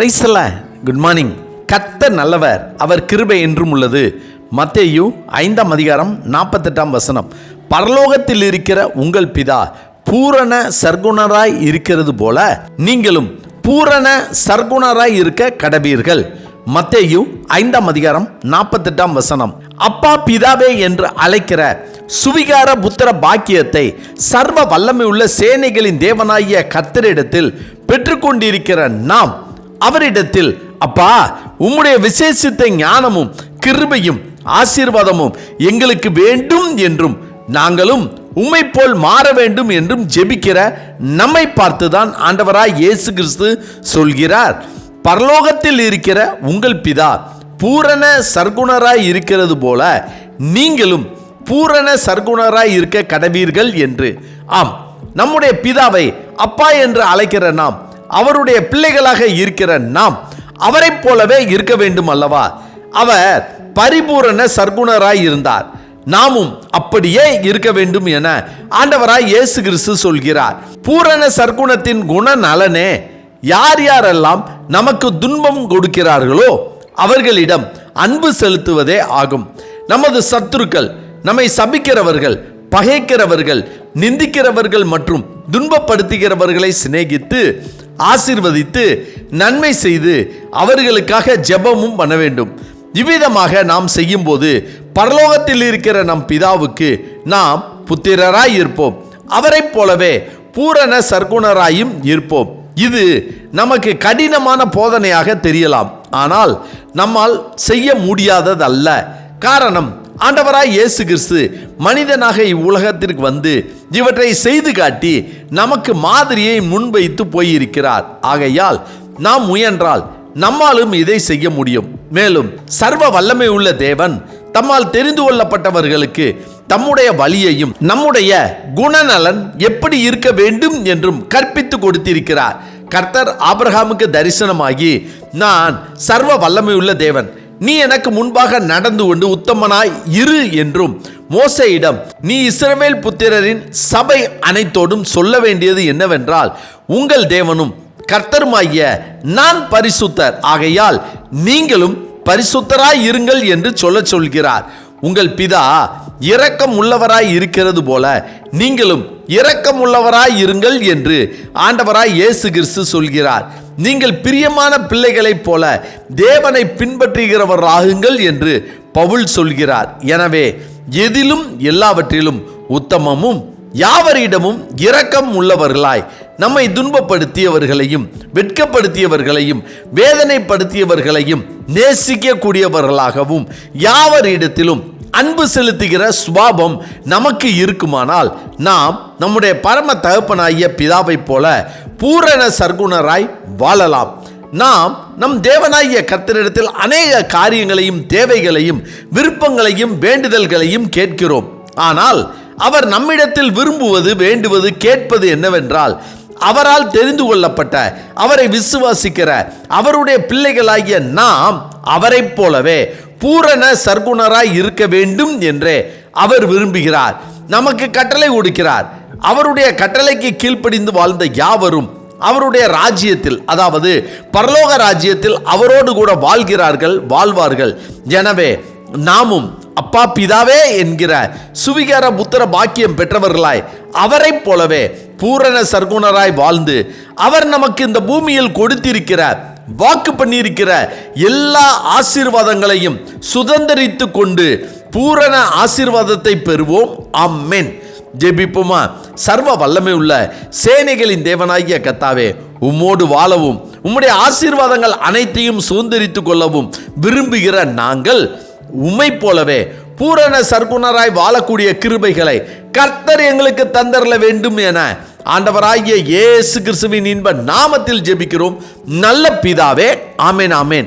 பிரைஸ்ல good morning கத்த நல்லவர் அவர் கிருபை என்றும் உள்ளது. மத்தேயு ஐந்தாம் அதிகாரம் நாற்பத்தெட்டாம் வசனம். பரலோகத்தில் இருக்கிற உங்கள் பிதா பூரண சர்க்குணராய் இருக்கிறது போல நீங்களும் பூரண சர்க்குணராய் இருக்க கடவீர்கள். மத்தேயு ஐந்தாம் அதிகாரம் நாற்பத்தெட்டாம் வசனம். அப்பா பிதாவே என்று அழைக்கிற சுவிகார புத்திர பாக்கியத்தை சர்வ வல்லமை உள்ள சேனைகளின் தேவனாகிய கத்தரிடத்தில் பெற்றுக்கொண்டிருக்கிற நாம் அவரிடத்தில் அப்பா உம்முடைய விசேஷித்த ஞானமும் கிருபையும் ஆசீர்வாதமும் எங்களுக்கு வேண்டும் என்றும் நாங்களும் உம்மை போல் மாற வேண்டும் என்றும் ஜெபிக்கிற நம்மை பார்த்துதான் ஆண்டவராய் இயேசு கிறிஸ்து சொல்கிறார். பரலோகத்தில் இருக்கிற உங்கள் பிதா பூரண சர்க்குணராய் இருக்கிறது போல நீங்களும் பூரண சர்க்குணராய் இருக்க கடவீர்கள் என்று. ஆம் நம்முடைய பிதாவை அப்பா என்று அழைக்கிற நாம் அவருடைய பிள்ளைகளாக இருக்கிற நாம் அவரைப் போலவே இருக்க வேண்டும் அல்லவா அவர் பரிபூரண சர்க்குணராய் இருந்தார். நாமும் அப்படியே இருக்க வேண்டும் என ஆண்டவராய் இயேசு கிறிஸ்து சொல்கிறார். பூரண சர்க்குணத்தின் குணநலனே யார் யாரெல்லாம் நமக்கு துன்பம் கொடுக்கிறார்களோ அவர்களிடம் அன்பு செலுத்துவதே ஆகும். நமது சத்துருக்கள் நம்மை சபிக்கிறவர்கள் பகைக்கிறவர்கள் நிந்திக்கிறவர்கள் மற்றும் துன்பப்படுத்துகிறவர்களை சிநேகித்து ஆசிர்வதித்து நன்மை செய்து அவர்களுக்காக ஜெபமும் பண்ண வேண்டும். இவ்விதமாக நாம் செய்யும்போது பரலோகத்தில் இருக்கிற நம் பிதாவுக்கு நாம் புத்திரராய் இருப்போம். அவரைப் போலவே பூரண சர்க்குணராயும் இருப்போம். இது நமக்கு கடினமான போதனையாக தெரியலாம். ஆனால் நம்மால் செய்ய முடியாததல்ல. காரணம் ஆண்டவராய் இயேசு கிறிஸ்து மனிதனாக இவ்வுலகத்திற்கு வந்து இவற்றை செய்து காட்டி நமக்கு மாதிரியை முன்வைத்து போயிருக்கிறார். ஆகையால் நாம் முயன்றால் நம்மாலும் இதை செய்ய முடியும். மேலும் சர்வ வல்லமை உள்ள தேவன் தம்மால் தெரிந்து கொள்ளப்பட்டவர்களுக்கு தம்முடைய வழியையும் நம்முடைய குணநலன் எப்படி இருக்க வேண்டும் என்றும் கற்பித்து கொடுத்திருக்கிறார். கர்த்தர் ஆபிரகாமுக்கு தரிசனமாகி நான் சர்வ வல்லமையுள்ள தேவன் நீ எனக்கு முன்பாக நடந்து கொண்டு உத்தமனாய் இரு என்றும் மோசையிடம் நீ இஸ்ரவேல் புத்திரரின் சபை அனைத்தோடும் சொல்ல வேண்டியது என்னவென்றால் உங்கள் தேவனும் கர்த்தருமாகிய நான் பரிசுத்தர். ஆகையால் நீங்களும் பரிசுத்தராய் இருங்கள் என்று சொல்லச் சொல்கிறார். உங்கள் பிதா இரக்கம் உள்ளவராய் இருக்கிறது போல நீங்களும் இரக்கம் உள்ளவராய் இருங்கள் என்று ஆண்டவராய் இயேசு கிறிஸ்து சொல்கிறார். நீங்கள் பிரியமான பிள்ளைகளைப் போல தேவனை பின்பற்றுகிறவராகுங்கள் என்று பவுல் சொல்கிறார். எனவே எதிலும் எல்லாவற்றிலும் உத்தமமும் யாவரிடமும் இரக்கம் உள்ளவர்களாய் நம்மை துன்பப்படுத்தியவர்களையும் வெட்கப்படுத்தியவர்களையும் வேதனைப்படுத்தியவர்களையும் நேசிக்கக்கூடியவர்களாகவும் யாவரிடத்திலும் அன்பு செலுத்துகிற சுவாபம் நமக்கு இருக்குமானால் நாம் நம்முடைய பரம தகப்பனாகிய பிதாவைப் போல பூரண சர்க்குணராய் வாழலாம். நாம் நம் தேவனாகிய கர்த்தரிடத்தில் அநேக காரியங்களையும் தேவைகளையும் விருப்பங்களையும் வேண்டுதல்களையும் கேட்கிறோம். ஆனால் அவர் நம்மிடத்தில் விரும்புவது வேண்டுவது கேட்பது என்னவென்றால் அவரால் தெரிந்து கொள்ளப்பட்ட அவரை விசுவாசிக்கிற அவருடைய பிள்ளைகளாகிய நாம் அவரைப் போலவே பூரண சர்க்குணராய் இருக்க வேண்டும் என்றே அவர் விரும்புகிறார். நமக்கு கட்டளை கொடுக்கிறார் அவருடைய கட்டளைக்கு கீழ்ப்படிந்து வாழ்ந்த யாவரும் அவருடைய ராஜ்யத்தில் அதாவது பரலோக ராஜ்யத்தில் அவரோடு கூட வாழ்கிறார்கள் வாழ்வார்கள். எனவே நாமும் அப்பா பிதாவே என்கிற சுவிகார புத்திர பாக்கியம் பெற்றவர்களாய் அவரைப் போலவே பூரண சர்க்குணராய் வாழ்ந்து அவர் நமக்கு இந்த பூமியில் கொடுத்திருக்கிற வாக்கு பண்ணியிருக்கிற எல்லா ஆசீர்வாதங்களையும் சுதந்திரித்து கொண்டு பூரண ஆசீர்வாதத்தை பெறுவோம். அம்மேன் ஜெபிப்போமா? சர்வ வல்லமை உள்ள சேனைகளின் தேவனாகிய கத்தாவே உம்மோடு வாழவும் உம்முடைய ஆசீர்வாதங்கள் அனைத்தையும் சுதந்திரித்து கொள்ளவும் விரும்புகிற நாங்கள் உம்மை போலவே பூரண சர்க்குணராய் வாழக்கூடிய கிருபைகளை கர்த்தர் எங்களுக்கு தந்தரல வேண்டும் என ஆண்டவராகிய இயேசு கிறிஸ்துவின் இன்ப நாமத்தில் ஜெபிக்கிறோம். நல்ல பிதாவே ஆமேன் ஆமேன்.